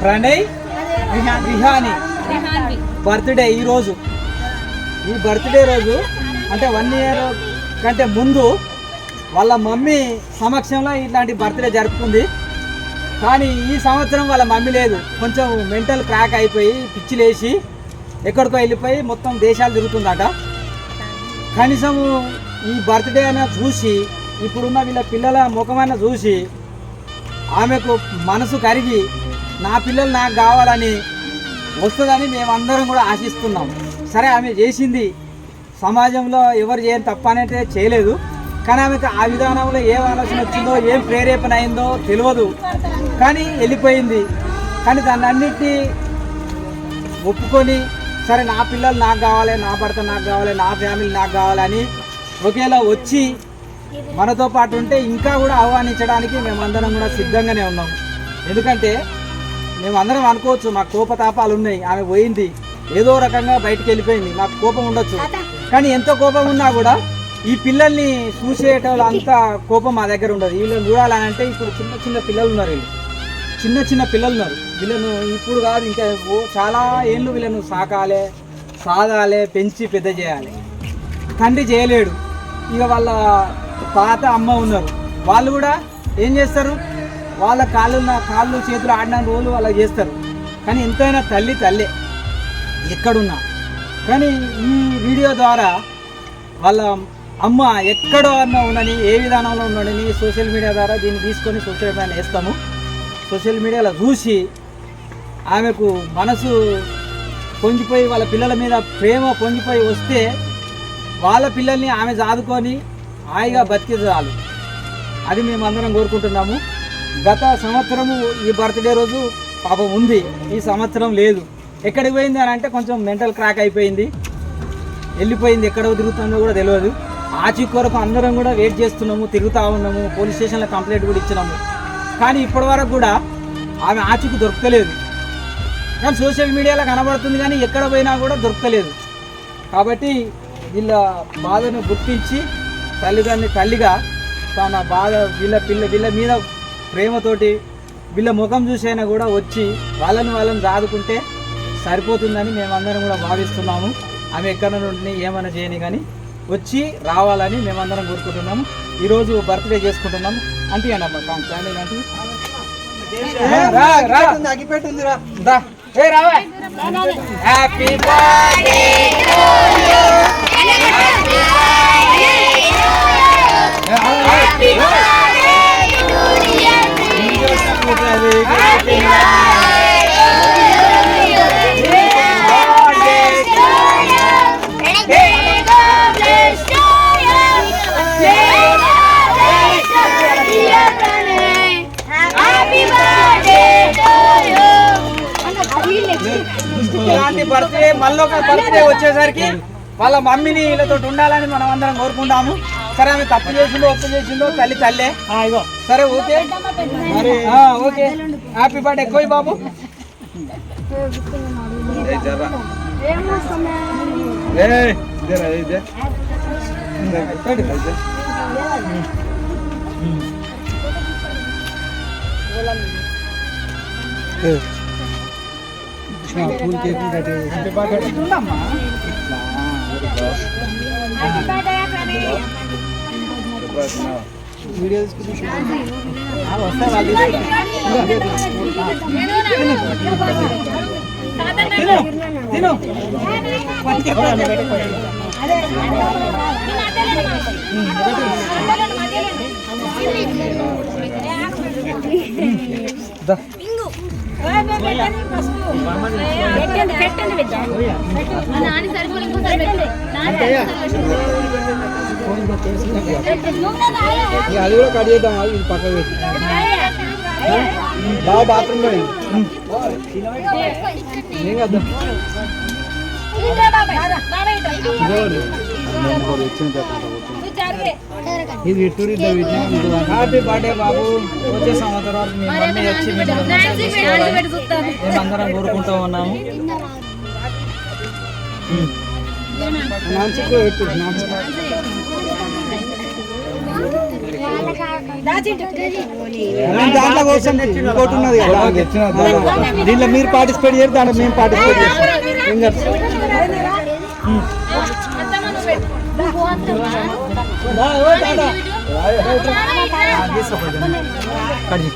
Pranay రిహాని birthday ఈ రోజు. ఈ బర్త్డే రోజు అంటే వన్ ఇయర్ కంటే ముందు వాళ్ళ మమ్మీ సమక్షంలో ఇట్లాంటి బర్త్డే జరుపుకుంది. కానీ ఈ సంవత్సరం వాళ్ళ మమ్మీ లేదు. కొంచెం మెంటల్ క్రాక్ అయిపోయి పిచ్చిలేసి ఎక్కడికో వెళ్ళిపోయి మొత్తం దేశాలు తిరుగుతుందట. కనీసము ఈ బర్త్డే అయినా చూసి ఇప్పుడున్న వీళ్ళ పిల్లల ముఖమైనా చూసి ఆమెకు మనసు కరిగి నా పిల్లలు నాకు కావాలని వస్తుందని మేమందరం కూడా ఆశిస్తున్నాం. సరే ఆమె చేసింది. సమాజంలో ఎవరు చేయని తప్ప అనేది చేయలేదు. కానీ ఆమెకు ఆ విధానంలో ఏం ఆలోచన వచ్చిందో ఏం ప్రేరేపణ అయిందో తెలియదు. కానీ వెళ్ళిపోయింది. కానీ దాన్ని అన్నిటినీ ఒప్పుకొని సరే నా పిల్లలు నాకు కావాలి నా భర్త నాకు కావాలి నా ఫ్యామిలీ నాకు కావాలని ఒకేలా వచ్చి మనతో పాటు ఉంటే ఇంకా కూడా ఆహ్వానించడానికి మేమందరం కూడా సిద్ధంగానే ఉన్నాం. ఎందుకంటే మేమందరం అనుకోవచ్చు మాకు కోపతాపాలు ఉన్నాయి ఆమె పోయింది ఏదో రకంగా బయటికి వెళ్ళిపోయింది మాకు కోపం ఉండొచ్చు. కానీ ఎంత కోపం ఉన్నా కూడా ఈ పిల్లల్ని చూసేటోళ్ళు అంత కోపం మా దగ్గర ఉండదు. వీళ్ళని చూడాలని అంటే ఇప్పుడు చిన్న చిన్న పిల్లలు ఉన్నారు వీళ్ళు. చిన్న చిన్న పిల్లలు ఉన్నారు. వీళ్ళను ఇప్పుడు కాదు ఇంకా చాలా ఏళ్ళు వీళ్ళను సాకాలే సాగాలే పెంచి పెద్ద చేయాలి. తండ్రి చేయలేడు. ఇక వాళ్ళ తాత అమ్మ ఉన్నారు. వాళ్ళు కూడా ఏం చేస్తారు? వాళ్ళ కాళ్ళు కాళ్ళు చేతులు ఆడిన రోజులు అలా చేస్తారు. కానీ ఎంతైనా తల్లి తల్లే. ఎక్కడున్నా. కానీ ఈ వీడియో ద్వారా వాళ్ళ అమ్మ ఎక్కడో అన్న ఉండని ఏ విధానంలో ఉండని సోషల్ మీడియా ద్వారా దీన్ని తీసుకొని సోషల్ మీడియాలో వేస్తాము. సోషల్ మీడియాలో చూసి ఆమెకు మనసు పొంగిపోయి వాళ్ళ పిల్లల మీద ప్రేమ పొంగిపోయి వస్తే వాళ్ళ పిల్లల్ని ఆమె చాదుకొని హాయిగా బతికి చాలు. అది మేమందరం కోరుకుంటున్నాము. గత సంవత్సరము ఈ బర్త్డే రోజు పాపం ఉంది. ఈ సంవత్సరం లేదు. ఎక్కడికి పోయింది అని అంటే కొంచెం మెంటల్ క్రాక్ అయిపోయింది. వెళ్ళిపోయింది. ఎక్కడ తిరుగుతుందో కూడా తెలియదు. ఆచి కొరకు అందరం కూడా వెయిట్ చేస్తున్నాము తిరుగుతూ ఉన్నాము. పోలీస్ స్టేషన్లో కంప్లైంట్ కూడా ఇచ్చినాము. కానీ ఇప్పటి వరకు కూడా ఆమె ఆచికి దొరకలేదు. కానీ సోషల్ మీడియాలో కనబడుతుంది కానీ ఎక్కడ పోయినా కూడా దొరకలేదు. కాబట్టి వీళ్ళ బాధను గుర్తించి తల్లిదండ్రి తల్లిగా తన బాధ వీళ్ళ పిల్ల వీళ్ళ మీద ప్రేమతోటి వీళ్ళ ముఖం చూసైనా కూడా వచ్చి వాళ్ళని వాళ్ళని దాదుకుంటే సరిపోతుందని మేమందరం కూడా భావిస్తున్నాము. ఆమె ఎక్కడ నుండి ఏమైనా చేయని కానీ వచ్చి రావాలని మేమందరం కోరుకుంటున్నాము. ఈరోజు బర్త్డే చేసుకుంటున్నాము. అంటే అన్నమ్మ ఫ్యామిలీ రావా. హ్యాపీ బర్త్డే ఇలాంటి బర్త్డే మళ్ళీ ఒక బర్త్డే వచ్చేసరికి వాళ్ళ మమ్మీని వీళ్ళతో ఉండాలని మనం అందరం కోరుకుంటాము. సరే ఆమె తప్పు చేసిందో ఒప్పు చేసిందో తల్లి తల్లే. సరే ఓకే. మరి ఆ, ఓకే. హ్యాపీ బర్త్డే ఎక్కువ బాబు. హ్యాపీ బర్త్డే వీడియో ఆ, వస్తా వాళ్ళు తిను తిను దా. పెట్టండి పెట్టండి బిడ్డ మా నాన్న సరిపోయి ఇంకోసారి పెట్టండి అది కూడా కట్ చేద్దాం అది ఇది పెట్టి బాగా బాత్రూమ్లో ఏం కదా ఇది విట్టూరితో హ్యాపీ బర్త్డే బాబు. వచ్చే సంవత్సరం మీ మమ్మీ వచ్చి మేమందరం కోరుకుంటా ఉన్నాము. దాంట్లో దీంట్లో. మీరు పార్టిసిపేట్ చేయరు దాంట్లో మేము పార్టిసిపేట్ చేస్తాం? 来，我打打。来，没事，活人，赶紧。